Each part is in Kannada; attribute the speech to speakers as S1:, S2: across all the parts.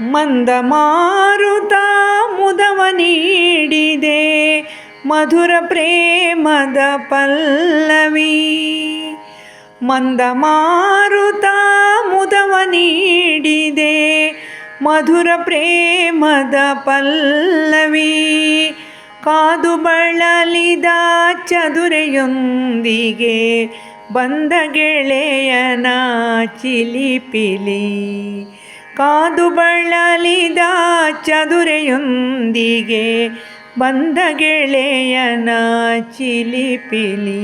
S1: ಮಂದ ಮಾರುತ ಮುದವ ನೀಡಿದೆ ಮಧುರ ಪ್ರೇಮದ ಪಲ್ಲವಿ. ಮಂದ ಮಾರುತ ಮುದವ ನೀಡಿದೆ ಮಧುರ ಪ್ರೇಮದ ಪಲ್ಲವಿ. ಕಾದು ಬಳಲಿದ ಚದುರೆಯೊಂದಿಗೆ ಬಂದ ಗೆಳೆಯನ ಚಿಲಿಪಿಲಿ ಕಾದು ಬಳಲಿದ ಚದುರೆಯೊಂದಿಗೆ ಬಂದ ಗೆಳೆಯನ ಚಿಲಿಪಿಲಿ.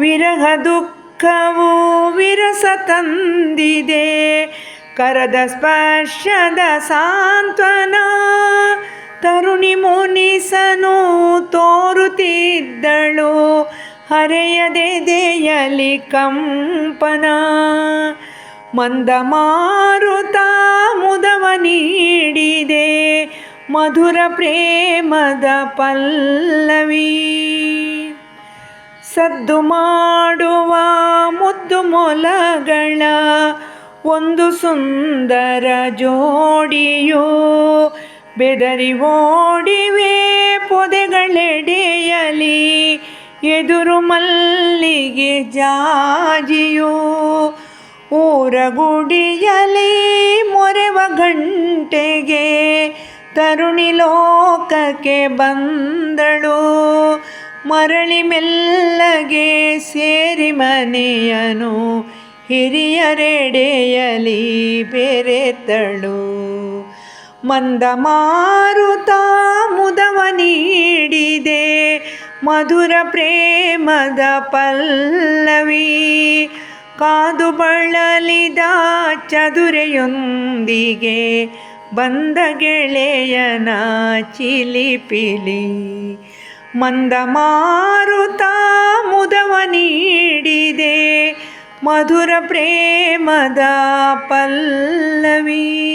S1: ವಿರಹ ದುಃಖವು ವಿರಸ ತಂದಿದೆ, ಕರದ ಸ್ಪರ್ಶದ ಸಾಂತ್ವನ ತರುಣಿ ಮುನಿಸನು ತೋರುತ್ತಿದ್ದಳು, ಹರೆಯದೆ ದೇಯಲಿ ಕಂಪನ ಮಂದ ಮಾರುತ ಮುದವ ನೀಡಿದೆ ಮಧುರ ಪ್ರೇಮದ ಪಲ್ಲವಿ. ಸದ್ದು ಮಾಡುವ ಮುದ್ದು ಮೊಲಗಳ ಒಂದು ಸುಂದರ ಜೋಡಿಯು. ಬೆದರಿ ಓಡಿವೆ ಪೊದೆಗಳೆಡೆಯಲಿ, ಎದುರು ಮಲ್ಲಿಗೆ ಜಾಜಿಯು. ಊರಗುಡಿಯಲಿ ಮೊರೆವ ಗಂಟೆಗೆ ತರುಣಿ ಲೋಕಕ್ಕೆ ಬಂದಳು. ಮರಳಿ ಮೆಲ್ಲಗೆ ಸೇರಿ ಮನೆಯನು ಹಿರಿಯರೆಡೆಯಲಿ ಬೆರೆತಳು ಮಂದ ಮಾರುತ ಮುದವ ನೀಡಿದೆ ಮಧುರ ಪ್ರೇಮದ ಪಲ್ಲವಿ. ಕಾದು ಬಳಲಿದ ಚದುರೆಯೊಂದಿಗೆ ಬಂದ ಗೆಳೆಯನ ಚಿಲಿಪಿಲಿ. ಮಂದ ಮಾರುತ ಮುದವ ನೀಡಿದೆ ಮಧುರ ಪ್ರೇಮದ ಪಲ್ಲವಿ.